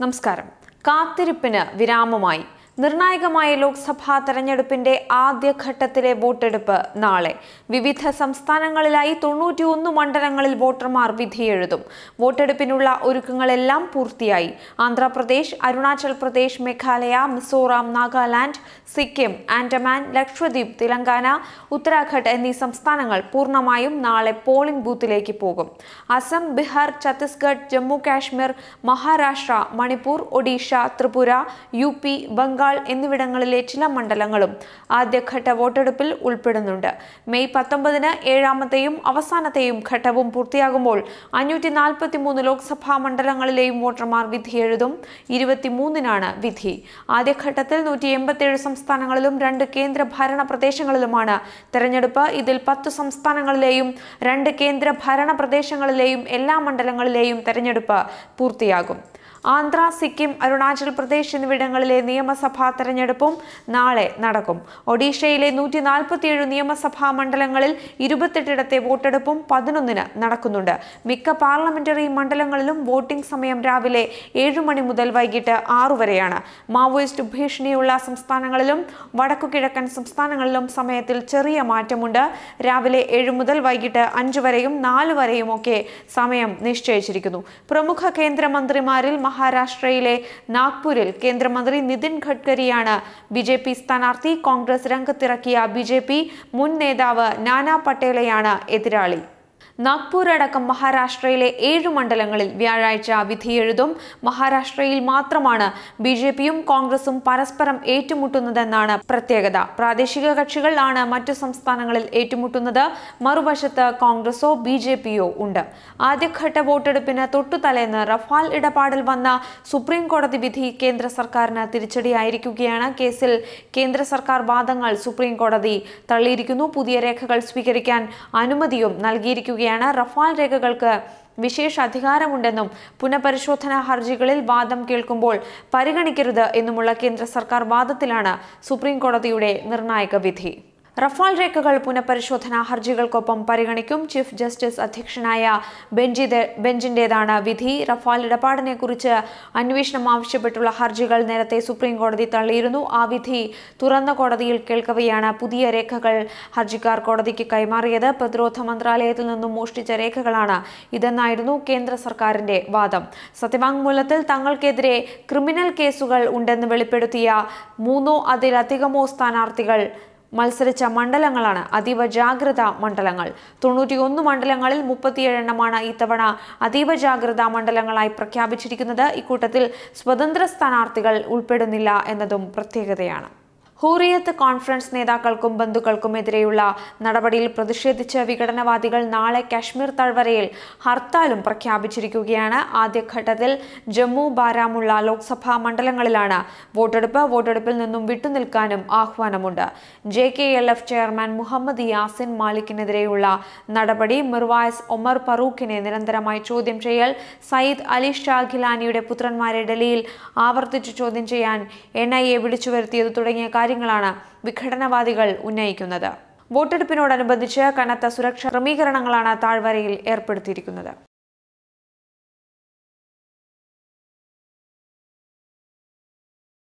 നമസ്കാരം. കാത്തിരിപ്പിന് വിരാമമായി നിർണായകമായ ലോക്സഭാ തെരഞ്ഞെടുപ്പിന്റെ ആദ്യഘട്ടത്തിലെ വോട്ടെടുപ്പ് നാളെ. വിവിധ സംസ്ഥാനങ്ങളിലായി തൊണ്ണൂറ്റിയൊന്ന് മണ്ഡലങ്ങളിൽ വോട്ടർമാർ വിധിയെഴുതും. വോട്ടെടുപ്പിനുള്ള ഒരുക്കങ്ങളെല്ലാം പൂർത്തിയായി. ആന്ധ്രാപ്രദേശ് അരുണാചൽ പ്രദേശ് മേഘാലയ മിസോറാം നാഗാലാൻഡ് സിക്കിം ആൻഡമാൻ ലക്ഷദ്വീപ് തെലങ്കാന ഉത്തരാഖണ്ഡ് എന്നീ സംസ്ഥാനങ്ങൾ പൂർണമായും നാളെ പോളിംഗ് ബൂത്തിലേക്ക് പോകും. അസം ബീഹാർ ഛത്തീസ്ഗഡ് ജമ്മു കാശ്മീർ മഹാരാഷ്ട്ര മണിപ്പൂർ ഒഡീഷ ത്രിപുര യു ബംഗാൾ എന്നിവിടങ്ങളിലെ ചില മണ്ഡലങ്ങളും ആദ്യഘട്ട വോട്ടെടുപ്പിൽ ഉൾപ്പെടുന്നുണ്ട്. മെയ് പത്തൊമ്പതിന് ഏഴാമത്തെയും അവസാനത്തെയും ഘട്ടവും പൂർത്തിയാകുമ്പോൾ അഞ്ഞൂറ്റി നാൽപ്പത്തിമൂന്ന് ലോക്സഭാ മണ്ഡലങ്ങളിലെയും വോട്ടർമാർ വിധിയെഴുതും ഇരുപത്തിമൂന്നിനാണ് വിധി. ആദ്യഘട്ടത്തിൽ നൂറ്റി എൺപത്തിയേഴ് സംസ്ഥാനങ്ങളിലും രണ്ട് കേന്ദ്ര ഭരണ പ്രദേശങ്ങളിലുമാണ് തെരഞ്ഞെടുപ്പ്. ഇതിൽ പത്ത് സംസ്ഥാനങ്ങളിലെയും രണ്ട് കേന്ദ്ര ഭരണ പ്രദേശങ്ങളിലെയും എല്ലാ മണ്ഡലങ്ങളിലെയും തെരഞ്ഞെടുപ്പ് പൂർത്തിയാകും. ആന്ധ്ര സിക്കിം അരുണാചൽ പ്രദേശ് എന്നിവിടങ്ങളിലെ നിയമസഭാ തെരഞ്ഞെടുപ്പും നാളെ നടക്കും. ഒഡീഷയിലെ നൂറ്റി നാൽപ്പത്തിയേഴ് നിയമസഭാ മണ്ഡലങ്ങളിൽ ഇരുപത്തെട്ടിടത്തെ വോട്ടെടുപ്പും പതിനൊന്നിന് നടക്കുന്നുണ്ട്. മിക്ക പാർലമെന്ററി മണ്ഡലങ്ങളിലും വോട്ടിംഗ് സമയം രാവിലെ ഏഴു മണി മുതൽ വൈകിട്ട് ആറു വരെയാണ്. മാവോയിസ്റ്റ് ഭീഷണിയുള്ള സംസ്ഥാനങ്ങളിലും വടക്കുകിഴക്കൻ സംസ്ഥാനങ്ങളിലും സമയത്തിൽ ചെറിയ മാറ്റമുണ്ട്. രാവിലെ ഏഴ് മുതൽ വൈകിട്ട് അഞ്ചു വരെയും നാലു വരെയും ഒക്കെ സമയം നിശ്ചയിച്ചിരിക്കുന്നു. പ്രമുഖ കേന്ദ്രമന്ത്രിമാരിൽ മഹാരാഷ്ട്രയിലെ നാഗ്പൂരിൽ കേന്ദ്രമന്ത്രി നിതിൻ ഗഡ്കരിയാണ് ബി ജെ പി സ്ഥാനാർത്ഥി കോൺഗ്രസ് രംഗത്തിറക്കിയ ബി ജെ പി മുൻ നേതാവ് നാനാ പട്ടേലയാണ് എതിരാളി. നാഗ്പൂർ അടക്കം മഹാരാഷ്ട്രയിലെ ഏഴ് മണ്ഡലങ്ങളിൽ വ്യാഴാഴ്ച വിധിയെഴുതും. മഹാരാഷ്ട്രയിൽ മാത്രമാണ് ബി ജെ പിയും കോൺഗ്രസും പരസ്പരം ഏറ്റുമുട്ടുന്നതെന്നാണ് പ്രത്യേകത. പ്രാദേശിക കക്ഷികൾ ആണ് മറ്റു സംസ്ഥാനങ്ങളിൽ ഏറ്റുമുട്ടുന്നത്. മറുവശത്ത് കോൺഗ്രസോ ബി ജെ പിയോ ഉണ്ട്. ആദ്യഘട്ട വോട്ടെടുപ്പിന് തൊട്ടുതലേന്ന് റഫാൽ ഇടപാടിൽ വന്ന സുപ്രീം കോടതി വിധി കേന്ദ്ര സർക്കാരിന് തിരിച്ചടിയായിരിക്കുകയാണ് കേസിൽ. കേന്ദ്ര സർക്കാർ വാദങ്ങൾ സുപ്രീം കോടതി തള്ളിയിരിക്കുന്നു. പുതിയ രേഖകൾ സ്വീകരിക്കാൻ അനുമതിയും നൽകിയിരിക്കുകയാണ്. റഫാൽ രേഖകൾക്ക് വിശേഷ അധികാരമുണ്ടെന്നും പുനഃപരിശോധനാ ഹർജികളിൽ വാദം കേൾക്കുമ്പോൾ പരിഗണിക്കരുത് എന്നുമുള്ള കേന്ദ്ര സർക്കാർ വാദത്തിലാണ് സുപ്രീം കോടതിയുടെ നിർണായക വിധി. റഫാൽ രേഖകൾ പുനഃപരിശോധനാ ഹർജികൾക്കൊപ്പം പരിഗണിക്കും. ചീഫ് ജസ്റ്റിസ് അധ്യക്ഷനായ ബെഞ്ചി ബെഞ്ചിന്റേതാണ് വിധി. റഫാൽ ഇടപാടിനെക്കുറിച്ച് അന്വേഷണം ആവശ്യപ്പെട്ടുള്ള ഹർജികൾ നേരത്തെ സുപ്രീം കോടതി തള്ളിയിരുന്നു. ആ വിധി തുറന്ന കോടതിയിൽ കേൾക്കവെയാണ് പുതിയ രേഖകൾ ഹർജിക്കാർ കോടതിക്ക് കൈമാറിയത്. പ്രതിരോധ മന്ത്രാലയത്തിൽ നിന്നും മോഷ്ടിച്ച രേഖകളാണ് ഇതെന്നായിരുന്നു കേന്ദ്ര സർക്കാരിന്റെ വാദം. സത്യവാങ്മൂലത്തിൽ തങ്ങൾക്കെതിരെ ക്രിമിനൽ കേസുകൾ ഉണ്ടെന്ന് വെളിപ്പെടുത്തിയ മൂന്നോ അതിലധികമോ സ്ഥാനാർത്ഥികൾ മത്സരിച്ച മണ്ഡലങ്ങളാണ് അതീവ ജാഗ്രതാ മണ്ഡലങ്ങൾ. തൊണ്ണൂറ്റിയൊന്ന് മണ്ഡലങ്ങളിൽ മുപ്പത്തിയേഴ് എണ്ണമാണ് ഇത്തവണ അതീവ ജാഗ്രതാ മണ്ഡലങ്ങളായി പ്രഖ്യാപിച്ചിരിക്കുന്നത്. ഇക്കൂട്ടത്തിൽ സ്വതന്ത്ര സ്ഥാനാർത്ഥികൾ ഉൾപ്പെടുന്നില്ല എന്നതും പ്രത്യേകതയാണ്. ഹൂറിയത്ത് കോൺഫറൻസ് നേതാക്കൾക്കും ബന്ധുക്കൾക്കുമെതിരെയുള്ള നടപടിയിൽ പ്രതിഷേധിച്ച വിഘടനവാദികൾ നാളെ കാശ്മീർ താഴ്വരയിൽ ഹർത്താലും പ്രഖ്യാപിച്ചിരിക്കുകയാണ്. ആദ്യഘട്ടത്തിൽ ജമ്മു ബാരാമുള്ള ലോക്സഭാ മണ്ഡലങ്ങളിലാണ് വോട്ടെടുപ്പ്. വോട്ടെടുപ്പിൽ നിന്നും വിട്ടുനിൽക്കാനും ആഹ്വാനമുണ്ട്. J K L F chairman Muhammad Yasin മാലിക്കിനെതിരെയുള്ള നടപടി മിർവായസ് ഒമർ ഫറൂഖിനെ നിരന്തരമായി ചോദ്യം ചെയ്യൽ. സയ്യിദ് അലി ഷാ ഖിലാനിയുടെ പുത്രന്മാരെ ഡൽഹിയിൽ ആവർത്തിച്ച് ചോദ്യം ചെയ്യാൻ എൻ ഐ എ വിളിച്ചു വരുത്തിയത് തുടങ്ങിയ കാര്യങ്ങളാണ് വിഘടനവാദികൾ ഉന്നയിക്കുന്നത്. വോട്ടെടുപ്പിനോടനുബന്ധിച്ച് കനത്ത സുരക്ഷാ ക്രമീകരണങ്ങളാണ് താഴ്വരയിൽ ഏർപ്പെടുത്തിയിരിക്കുന്നത്.